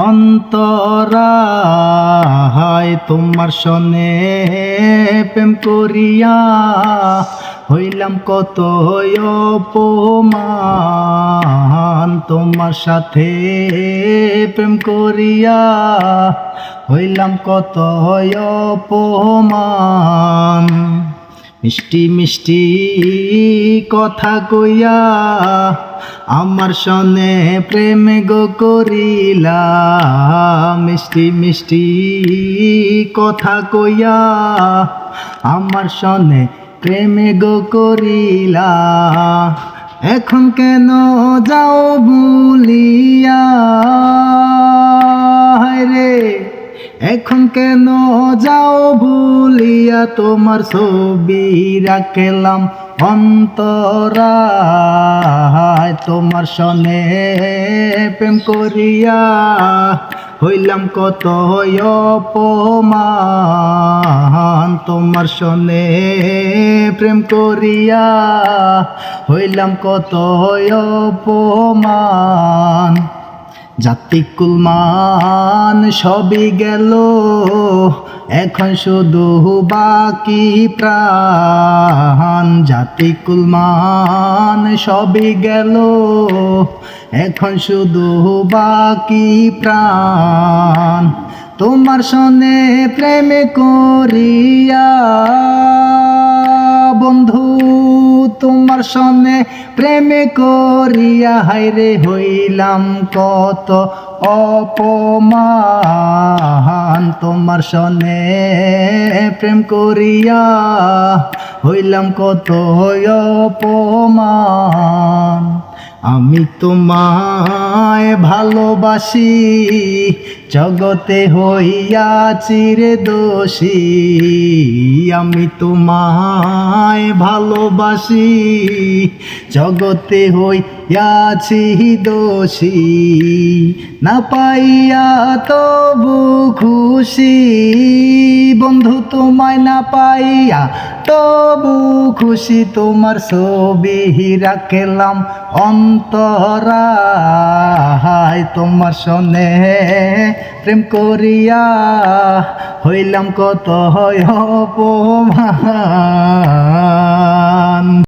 অন্তরায় তোমার সনে প্রেম করিয়া হইলাম কত অপমান। তোমার সাথে প্রেম করিয়া হইলাম কত অপমান। মিষ্টি মিষ্টি কথা কইয়া আমার সনে প্রেম গো করিলা। মিষ্টি মিষ্টি কথা কইয়া আমার সনে প্রেমে গো করিলা। এখন কেন যাও ভুলিয়া? রে! এখন কেন যাও ভুলিয়া তোমার ছবি রাখলাম অন্তরায়? তোমার সনে প্রেম করিয়া হইলাম কত অপমান। তোমার সনে প্রেম করিয়া হইলাম কত অপমান। জাতিকুল মান সবই গেল। এখন শুধু বাকি প্রাণ। জাতিকুল মান সবই গেল। এখন শুধু বাকি প্রাণ। তোমার সনে প্রেম করিয়া, বন্ধু। তোমার সনে প্রেমে করিয়া হাইরে হইলাম কত অপমান। তোমার সনে প্রেম করিয়া হইলাম কত অপমান। আমি তোমায় ভালোবাসি, জগতে হইয়াছি রে দোষী। আমি তোমায় ভালোবাসি, জগতে হইয়াছি দোষী। না পাইয়া তবু খুশি, বন্ধু তোমায় না পাইয়া তবু খুশি। তোমার ছবি রাখলাম অন্তরা হায় তোমার সনে প্রেম করিয়া হইলাম কত হয় অপমান।